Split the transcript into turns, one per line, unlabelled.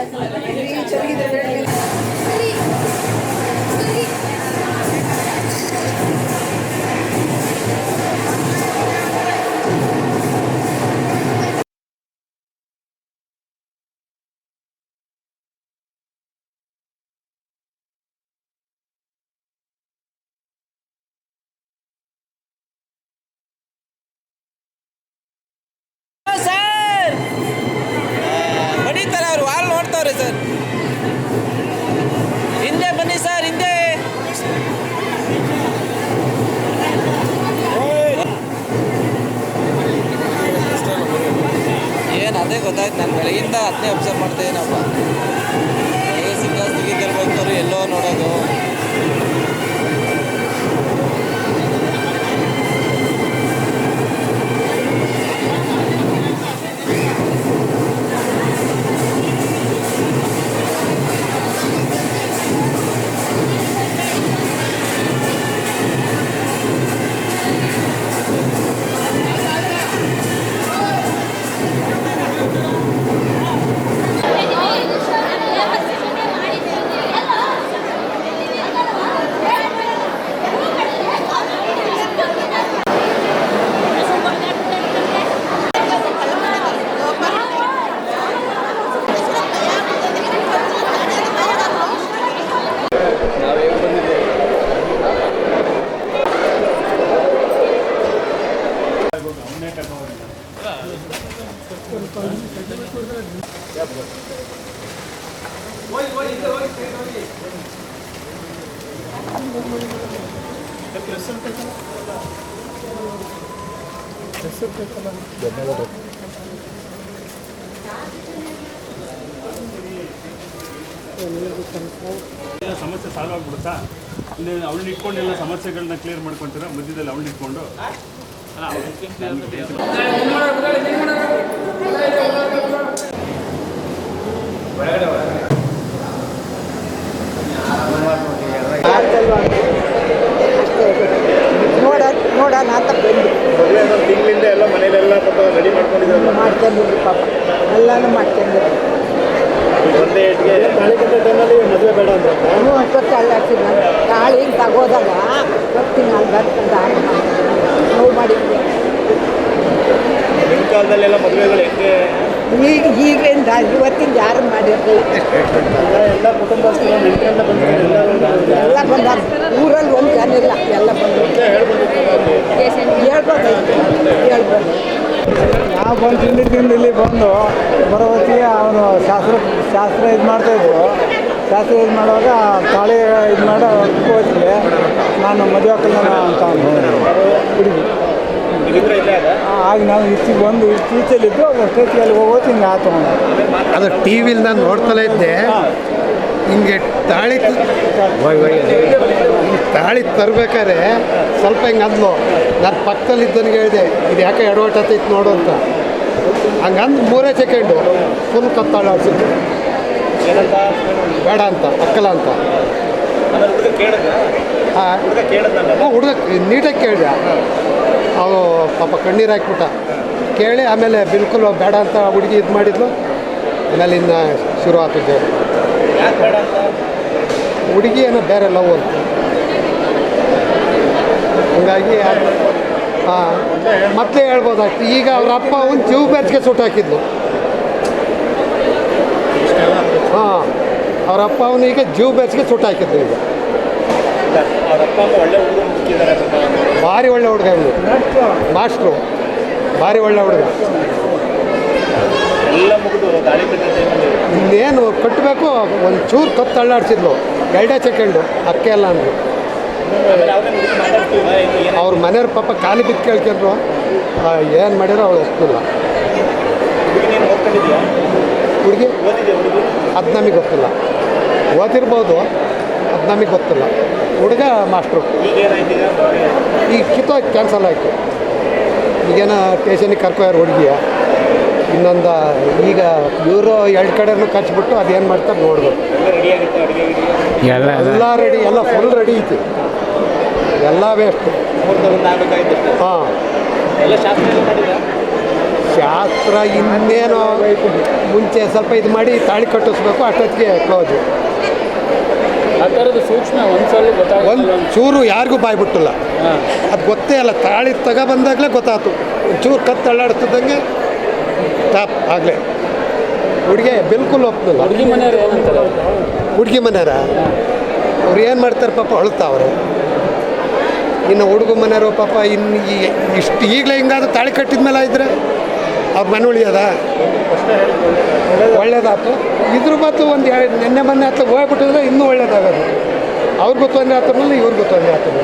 Gracias. ಅದೇ ಗೊತ್ತಾಯ್ತು. ನಾನು ಬೆಳಗಿಂದ ಅದನ್ನೇ ಅಬ್ಸರ್ವ್ ಮಾಡ್ತಾ ಏನಪ್ಪ ಎ ಸಿ ಕ್ಲಾಸ್ ಎಲ್ಲೋ ನೋಡೋದು.
ಸಮಸ್ಯೆ ಸಾಲ್ವ್ ಆಗ್ಬಿಡುತ್ತಾ? ಇಲ್ಲಿ ಅವಳನ್ನ ಇಟ್ಕೊಂಡು ಎಲ್ಲ ಸಮಸ್ಯೆಗಳನ್ನ ಕ್ಲಿಯರ್ ಮಾಡ್ಕೊಂತೀರಾ? ಮಧ್ಯದಲ್ಲಿ ಅವಳನ್ನ ಇಟ್ಕೊಂಡು? ಅಲ್ಲ
ನೋಡ ನೋಡೋಣ ಅಂತ ಬಂದು.
ತಿಂಗಳಿಂದ ಎಲ್ಲ ಮನೇಲೆಲ್ಲ ಪಾಪ. ರೆಡಿ ಮಾಡ್ಕೊಂಡಿದ್ದಾರೆ
ಮಾಡ್ಕೊಂಡಿದ್ರು ಪಾಪ ಎಲ್ಲಾನು ಮಾಡ್ಕೊಂಡಿದ್ರು
ಒಂದೇ ಏಟ್ಗೆ ಟೈಮಲ್ಲಿ ಮದುವೆ ಬೇಡ ಅಂತ
ಇನ್ನೂ ಅಷ್ಟೊತ್ತು ಅಲ್ಲಾಡ್ಸಿದ್ ನಾನು ತಾಳಿ ಹಿಂಗೆ ತಗೋದಾಗ ಬರ್ತೀನಿ ಅಲ್ಲಿ ಬರ್ಕೊಂಡು ಆಟ ನೋವು ಮಾಡಿದ್ವಿ
ನಿಮ್ಮ ಕಾಲದಲ್ಲೆಲ್ಲ ಮದುವೆಗಳು ಹೆಂಗೆ?
ಈಗ ಈಗಲಿಂದ ಇವತ್ತಿಂದ ಯಾರು ಮಾಡಿರಲಿಲ್ಲ.
ಎಲ್ಲ ಕುಟುಂಬ
ಎಲ್ಲ ಬಂದ ಊರಲ್ಲಿ ಒಂದು ಜನ ಇಲ್ಲ. ಎಲ್ಲ ಬಂದು ಹೇಳ್ಬೋದಾಯ್ತು ಹೇಳ್ಬೋದು.
ನಾವು ಬಂದು ತಿಂಡಿ ಇಲ್ಲಿ ಬಂದು ಬರೋ ಹೊತ್ತಿಗೆ ಅವನು ಶಾಸ್ತ್ರ ಶಾಸ್ತ್ರ ಇದು ಮಾಡ್ತಾಯಿದ್ರು ಶಾಸ್ತ್ರ ಇದು ಮಾಡುವಾಗ ತಾಳಿ ಇದು ಮಾಡೋ ಹೋಗ್ತೀವಿ ನಾನು ಮದುವೆ ಹಾಕಲ್ಲ ಅಂತ ಹುಡುಗಿ ಆಗ ನಾವು ಈಚೆಗೆ ಬಂದು ಈಚೆಲಿದ್ದು ಅದು ಅಲ್ಲಿ ಹೋಗೋದು ಹಿಂಗೆ ಆತು
ಅದು ಟಿ ವಿಲಿ ನಾನು ನೋಡ್ತಲೇ ಇದ್ದೆ. ಹಿಂಗೆ ತಾಳಿ ತಾಳಿ ತರ್ಬೇಕಾದ್ರೆ ಸ್ವಲ್ಪ ಹಿಂಗೆ ಅಂದ್ಲು. ನಾನು ಪಕ್ಕದಲ್ಲಿ ಇದ್ದನಿಗೆ ಹೇಳಿದೆ ಇದು ಯಾಕೆ ಎಡವಟ್ಟೈತೆ ನೋಡು ಅಂತ. ಹಂಗಂದು ಮೂರೇ ಸೆಕೆಂಡು ಫುಲ್ ಕತ್ತಾಳ ಆಡ್ಸಿದ್ದು
ಏನಂತ?
ಬೇಡ ಅಂತ ಅಕ್ಕಲ ಅಂತ. ಹಾಂ.
ಕೇಳಿದ ನಾನು
ಹುಡುಗ ನೀಟಾಗಿ ಕೇಳಿದೆ. ಅವು ಪಾಪ ಕಣ್ಣೀರು ಹಾಕ್ಬಿಟ್ಟ. ಕೇಳಿ ಆಮೇಲೆ ಬಿಲ್ಕುಲ್ ಬೇಡ ಅಂತ ಹುಡುಗಿ ಇದು ಮಾಡಿದ್ಲು. ಆಮೇಲೆ ಇನ್ನು ಶುರು ಆಗ್ತಿದ್ದೆ ಹುಡುಗಿ ಏನೋ ಬೇರೆ ಲವ್ ಅಂತ. ಹಂಗಾಗಿ ಹಾಂ ಮತ್ತೆ ಹೇಳ್ಬೋದಾಗ್ತಿ ಈಗ ಅವ್ರ ಅಪ್ಪ ಒಂದು ಜೀವ ಬೆರ್ಸ್ಗೆ ಸುಟ್ಟು ಹಾಕಿದ್ಲು. ಹಾಂ, ಅವ್ರ ಅಪ್ಪ ಅವನಿಗೆ ಜೀವ ಬೆರ್ಸ್ಗೆ ಸುಟ್ಟು ಹಾಕಿದ್ಲು ಈಗ. ಭಾರಿ ಒಳ್ಳೆ ಹುಡುಗ ಇವನು ಮಾಸ್ಟ್ರು ಭಾರಿ ಒಳ್ಳೆ ಹುಡುಗ. ಇನ್ನೇನು ಕಟ್ಟಬೇಕು ಒಂದು ಚೂರು ಕತ್ತು ತಳ್ಳಾಡ್ಸಿದ್ಲು ಎರಡೇ ಸೆಕೆಂಡು. ಅಕ್ಕೆ ಎಲ್ಲ ಅಂದರು ಅವ್ರ ಮನೆಯವ್ರ ಪಾಪ ಖಾಲಿ ಬಿದ್ದು ಕೇಳ್ಕೊಂಡ್ರು. ಏನು ಮಾಡಿರೋ ಅವಳು ಒಪ್ಪಿಲ್ಲ
ಹುಡುಗಿ?
ಅದು ನಮಗೆ ಗೊತ್ತಿಲ್ಲ. ಓದಿರ್ಬೋದು. ನಮಗೆ ಗೊತ್ತಿಲ್ಲ. ಹುಡುಗ ಮಾಸ್ಟ್ರು.
ಈಗ
ಕಿತ್ತೋಯ್ತು ಕ್ಯಾನ್ಸಲ್ ಆಯಿತು. ಈಗೇನೋ ಟೇಷನಿಗೆ ಕರ್ಕೊಯ್ಯಾರ ಹುಡುಗಿಯ ಇನ್ನೊಂದು ಈಗ ಇವರು ಎರಡು ಕಡೆನೂ ಕಚ್ಚಿಬಿಟ್ಟು ಅದೇನು ಮಾಡ್ತಾರೆ ನೋಡ್ಬೇಕು.
ಎಲ್ಲ ರೆಡಿ
ಎಲ್ಲ ಫುಲ್ ರೆಡಿ ಐತಿ. ಎಲ್ಲ ವೇಸ್ಟ್. ಹಾಂ.
ಶಾಸ್ತ್ರ
ಇನ್ನೇನು ಮುಂಚೆ ಸ್ವಲ್ಪ ಇದು ಮಾಡಿ ತಾಳಿ ಕಟ್ಟಿಸ್ಬೇಕು ಅಷ್ಟೊತ್ತಿಗೆ ಕ್ಲೋಸು
ಆ ಥರದ ಸೂಕ್ಷ್ಮ ಒಂದ್ಸಲ
ಒಂದು ಚೂರು ಯಾರಿಗೂ ಬಾಯ್ ಬಿಟ್ಟಿಲ್ಲ. ಅದು ಗೊತ್ತೇ ಅಲ್ಲ ತಾಳಿ ತಗ ಬಂದಾಗಲೇ ಗೊತ್ತಾಯ್ತು ಚೂರು ಕತ್ತು ಅಳ್ಳಾಡ್ತಿದ್ದಂಗೆ ಟಾಪ್ ಆಗಲೇ. ಹುಡುಗಿ ಬಿಲ್ಕುಲ್ ಒಪ್ಪಿಲ್ಲ.
ಹುಡುಗಿ ಮನೆಯವ್ರು ಏನಂತಾರೆ
ಹುಡುಗಿ ಮನೆಯವ್ರ? ಅವ್ರು ಏನು ಮಾಡ್ತಾರೆ ಪಾಪ ಅಳ್ತಾವ್ರೆ ಇನ್ನು ಹುಡುಗ ಮನೆಯವರು ಪಾಪ ಇನ್ನು ಈ- ಇಷ್ಟು ಈಗಲೇ ಹಿಂಗಾದ್ರೆ ತಾಳಿ ಕಟ್ಟಿದ ಮೇಲೆ ಇದ್ರೆ ಅವ್ರ ಮನೆ ಉಳಿಯೋದ ಒಳ್ಳೇದಾಯ್ತು ಇದ್ರ ಬತ್ತು ಒಂದು ಎರಡು ನೆನ್ನೆ ಮೊನ್ನೆ ಹತ್ರ ಹೋಗ್ಬಿಟ್ಟಿದ್ರೆ ಇನ್ನೂ ಒಳ್ಳೇದಾಗೋದು. ಅವ್ರಿಗೂ ತೊಂದರೆ ಆಗ್ತಾರಲ್ಲ ಇವ್ರಿಗೂ ತೊಂದರೆ ಆಗ್ತದೆ